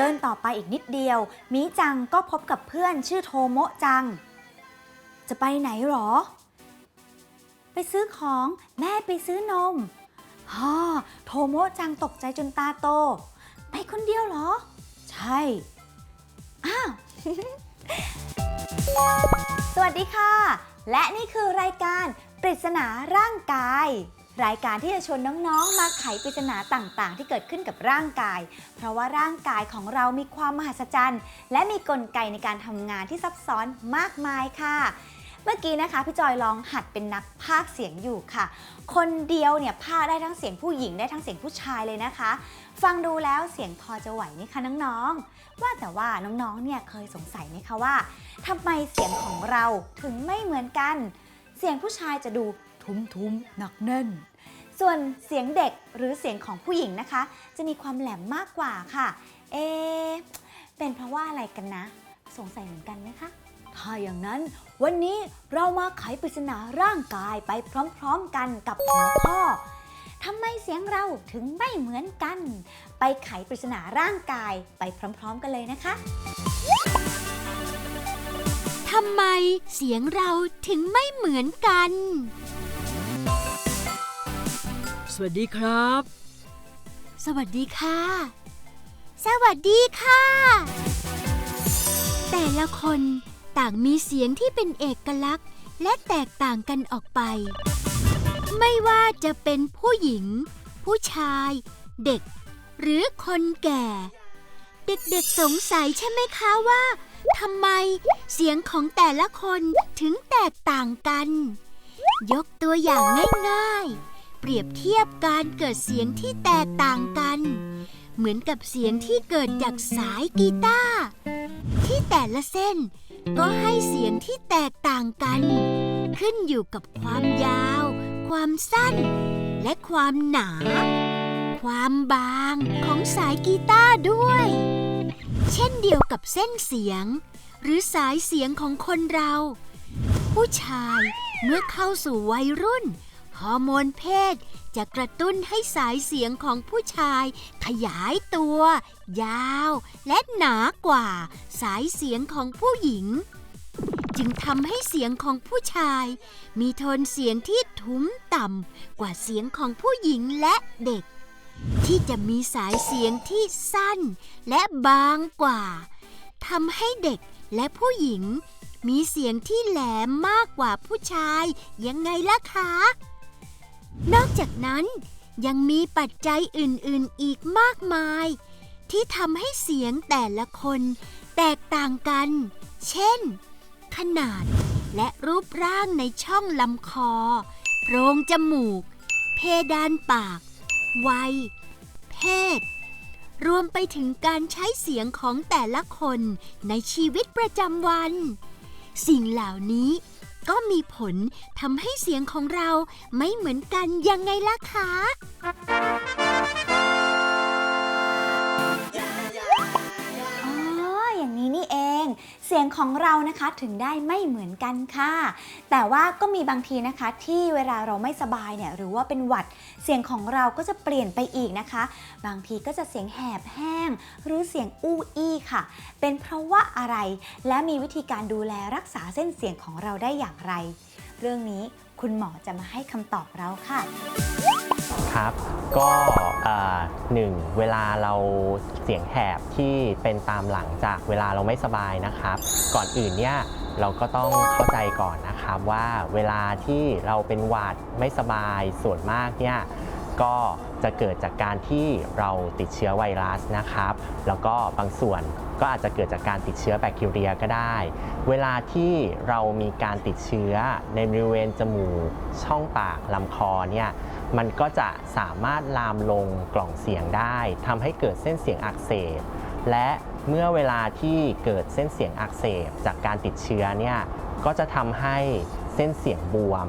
เดินต่อไปอีกนิดเดียวมีจังก็พบกับเพื่อนชื่อโทโมะจัง จะไปไหนหรอ ไปซื้อของแม่ไปซื้อนมฮ่าโทโมะจังตกใจจนตาโต ไปคนเดียวเหรอ ใช่ อ้าว สวัสดีค่ะ และนี่คือรายการปริศนาร่างกาย รายการที่จะชวนน้องๆ มาไขปริศนาต่างๆ ที่เกิดขึ้นกับร่างกาย เพราะว่าร่างกายของเรามีความมหัศจรรย์ และมีกลไกในการทำงานที่ซับซ้อนมากมายค่ะเมื่อกี้นะคะพี่จอยลองหัดเป็นนักพากเสียงอยู่ค่ะ คนเดียวเนี่ยพากได้ทั้งเสียงผู้หญิงได้ทั้งเสียงผู้ชายเลยนะคะ ฟังดูแล้วเสียงพอจะไหวไหมคะน้องๆ ว่าแต่ว่าน้องๆเนี่ยเคยสงสัยไหมคะว่าทำไมเสียงของเราถึงไม่เหมือนกัน เสียงผู้ชายจะดู ทุ้มๆ หนักแน่น ส่วนเสียงเด็กหรือเสียงของผู้หญิงนะคะ จะมีความแหลมมากกว่าค่ะ เอะเป็นเพราะว่าอะไรกันนะ สงสัยเหมือนกันไหมคะ ถ้าอย่างนั้น วันนี้เรามาไขปริศนาร่างกายไปพร้อมๆกันกับหัวข้อทำไมเสียงเราถึงไม่เหมือนกัน ไปไขปริศนาร่างกายไปพร้อม ๆ กันเลยนะคะทำไมเสียงเราถึงไม่เหมือนกันส วัสดีครับ สวัสดีค่ะ สวัสดีค่ะ แต่ละคนต่างมีเสียงที่เป็นเอกลักษณ์ และแตกต่างกันออกไป ไม่ว่าจะเป็นผู้หญิง ผู้ชาย เด็ก หรือคนแก่ เด็กๆสงสัยใช่ไหมคะว่าทำไมเสียงของแต่ละคนถึงแตกต่างกัน ยกตัวอย่างง่ายๆ เปรียบเทียบการเกิดเสียงที่แตกต่างกัน เหมือนกับเสียงที่เกิดจากสายกีตาร์ที่แต่ละเส้น ก็ให้เสียงที่แตกต่างกัน ขึ้นอยู่กับความยาว ความสั้น และความหนา ความบางของสายกีตาร์ด้วย เช่นเดียวกับเส้นเสียง หรือสายเสียงของคนเรา ผู้ชายเมื่อเข้าสู่วัยรุ่น ฮอร์โมนเพศจะกระตุ้นให้สายเสียงของผู้ชาย ขยายตัว ยาว และหนากว่า สายเสียงของผู้หญิง จึงทำให้เสียงของผู้ชาย มีโทนเสียงที่ทุ้มต่ำกว่าเสียงของผู้หญิงและเด็ก ที่จะมีสายเสียงที่สั้น และบางกว่าทำให้เด็กและผู้หญิงมีเสียงที่แหลมมากกว่าผู้ชายยังไงล่ะคะ นอกจากนั้นยังมีปัจจัยอื่นๆอีกมากมาย ที่ทำให้เสียงแต่ละคนแตกต่างกัน เช่น ขนาดและรูปร่างในช่องลำคอ โพรงจมูก เพดานปาก วัย เพศ รวมไปถึงการใช้เสียงของแต่ละคนในชีวิตประจำวัน สิ่งเหล่านี้ ก็มีผลทำให้เสียงของเราไม่เหมือนกันยังไงล่ะคะ งนี้นี่เองเสียงของเรานะคะถึงได้ไม่เหมือนกันค่ะ แต่ว่าก็มีบางทีนะคะที่เวลาเราไม่สบายเนี่ยหรือว่าเป็นหวัดเสียงของเราก็จะเปลี่ยนไปอีกนะคะ บางทีก็จะเสียงแหบแห้ง หรือเสียงอู้อี้ค่ะ เป็นเพราะว่าอะไรและมีวิธีการดูแลรักษาเส้นเสียงของเราได้อย่างไร เรื่องนี้ คุณหมอจะมาให้คำตอบเราค่ะ ครับ ก็อ่อหนึ่งเวลาเราเสียงแหบที่เป็นตามหลังจากเวลาเราไม่สบายนะครับ ก่อนอื่นเนี่ยเราก็ต้องเข้าใจก่อนนะครับว่าเวลาที่เราเป็นหวัดไม่สบายส่วนมากเนี่ยก็จะเกิดจากการที่เราติดเชื้อไวรัสนะครับ แล้วก็บางส่วน ก็อาจจะเกิดจากการติดเชื้อแบคทีเรียก็ได้ เวลาที่เรามีการติดเชื้อในบริเวณจมูก ช่องปากลำคอเนี่ยมันก็จะสามารถลามลงกล่องเสียงได้ทำให้เกิดเส้นเสียงอักเสบ และเมื่อเวลาที่เกิดเส้นเสียงอักเสบ จากการติดเชื้อเนี่ยก็จะทำให้เส้นเสียงบวม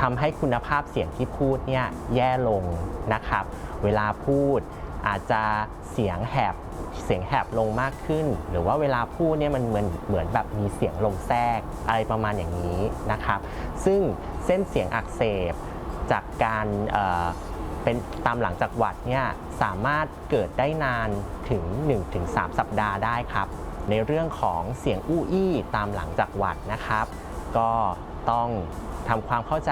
ทำให้คุณภาพเสียงที่พูดเนี่ยแย่ลงนะครับ เวลาพูด อาจจะเสียงแหบเสียงแหบลงมากขึ้น หรือว่าเวลาพูดเนี่ยมันเหมือนเหมือนแบบมีเสียงลมแทรกอะไรประมาณอย่างนี้นะครับ ซึ่งเส้นเสียงอักเสบจากการเเป็นตามหลังจากหวัดเนี่ยสามารถเกิดได้นานถึง 1-3 สัปดาห์ได้ครับ ในเรื่องของเสียงอู้อี้ตามหลังจากหวัดนะครับ ก็ต้องทำความเข้าใจ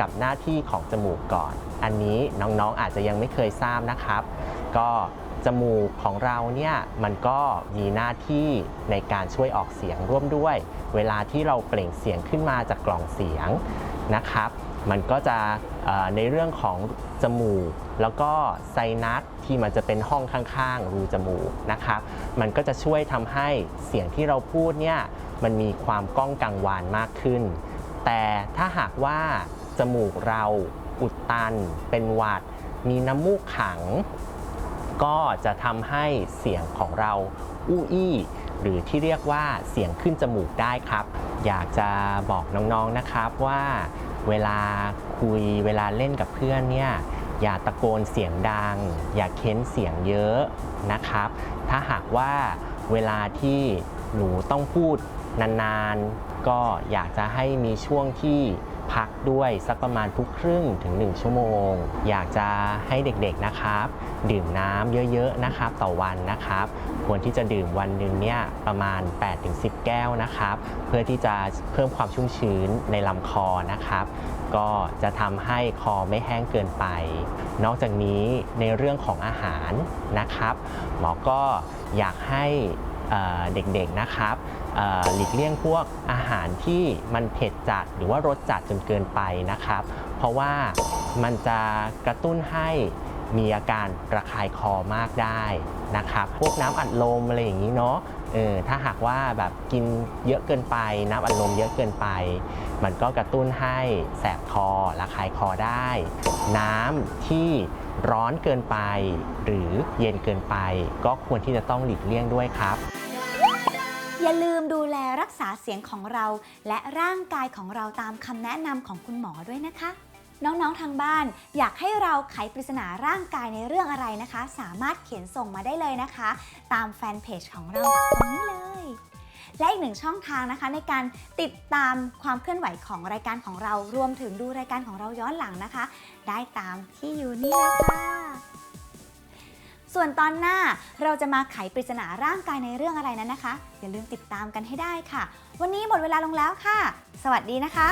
กับหน้าที่ของจมูกก่อน อันนี้น้องๆอาจจะยังไม่เคยทราบนะครับ ก็จมูกของเราเนี่ยมันก็มีหน้าที่ในการช่วยออกเสียงร่วมด้วย เวลาที่เราเปล่งเสียงขึ้นมาจากกล่องเสียงนะครับ มันก็จะในเรื่องของจมูก แล้วก็ไซนัสที่มันจะเป็นห้องข้างๆ รูจมูกนะครับ มันก็จะช่วยทำให้เสียงที่เราพูดเนี่ยมันมีความก้องกังวานมากขึ้น แต่ถ้าหากว่าจมูกเราอุดตันเป็นหวัด มีน้ำมูกขัง ก็จะทำให้เสียงของเราอู้อี้หรือที่เรียกว่าเสียงขึ้นจมูกได้ครับ อยากจะบอกน้องๆนะครับว่าเวลาคุยเวลาเล่นกับเพื่อนเนี่ยอย่าตะโกนเสียงดัง อย่าเค้นเสียงเยอะนะครับ ถ้าหากว่าเวลาที่หนูต้องพูดนานๆ ก็อยากจะให้มีช่วงที่ พักด้วยสักประมาณทุกครึ่งถึง 1 ชั่วโมง อยากจะให้เด็กๆนะครับ ดื่มน้ำเยอะๆนะครับต่อวันนะครับ ควรที่จะดื่มวันหนึ่งเนี่ยประมาณ 8-10 แก้วนะครับ เพื่อที่จะเพิ่มความชุ่มชื้นในลำคอนะครับ ก็จะทำให้คอไม่แห้งเกินไป นอกจากนี้ในเรื่องของอาหารนะครับ หมอก็อยากให้ เด็กๆนะครับหลีกเลี่ยงพวกอาหารที่มันเผ็ดจัดหรือว่ารสจัดจนเกินไปนะครับ เพราะว่ามันจะกระตุ้นให้มีอาการระคายคอมากได้นะครับ พวกน้ำอัดลมอะไรอย่างนี้เนาะเออถ้าหากว่าแบบกินเยอะเกินไป น้ำอัดลมเยอะเกินไป มันก็กระตุ้นให้แสบคอระคายคอได้ น้ำที่ ร้อนเกินไป หรือเย็นเกินไป ก็ควรที่จะต้องหลีกเลี่ยงด้วยครับ อย่าลืมดูแลรักษาเสียงของเรา และร่างกายของเราตามคำแนะนำของคุณหมอด้วยนะคะ น้องๆทางบ้าน อยากให้เราไขปริศนาร่างกายในเรื่องอะไรนะคะ สามารถเขียนส่งมาได้เลยนะคะ ตามแฟนเพจของเราตรงนี้เลย และอีกหนึ่งช่องทางนะคะ ในการติดตามความเคลื่อนไหวของรายการของเรารวมถึงดูรายการของเราย้อนหลังนะคะ ได้ตามที่อยู่นี่เลยค่ะส่วนตอนหน้าเราจะมาไขปริศนาร่างกายในเรื่องอะไรนั้นนะคะ อย่าลืมติดตามกันให้ได้ค่ะ วันนี้หมดเวลาลงแล้วค่ะ สวัสดีนะคะ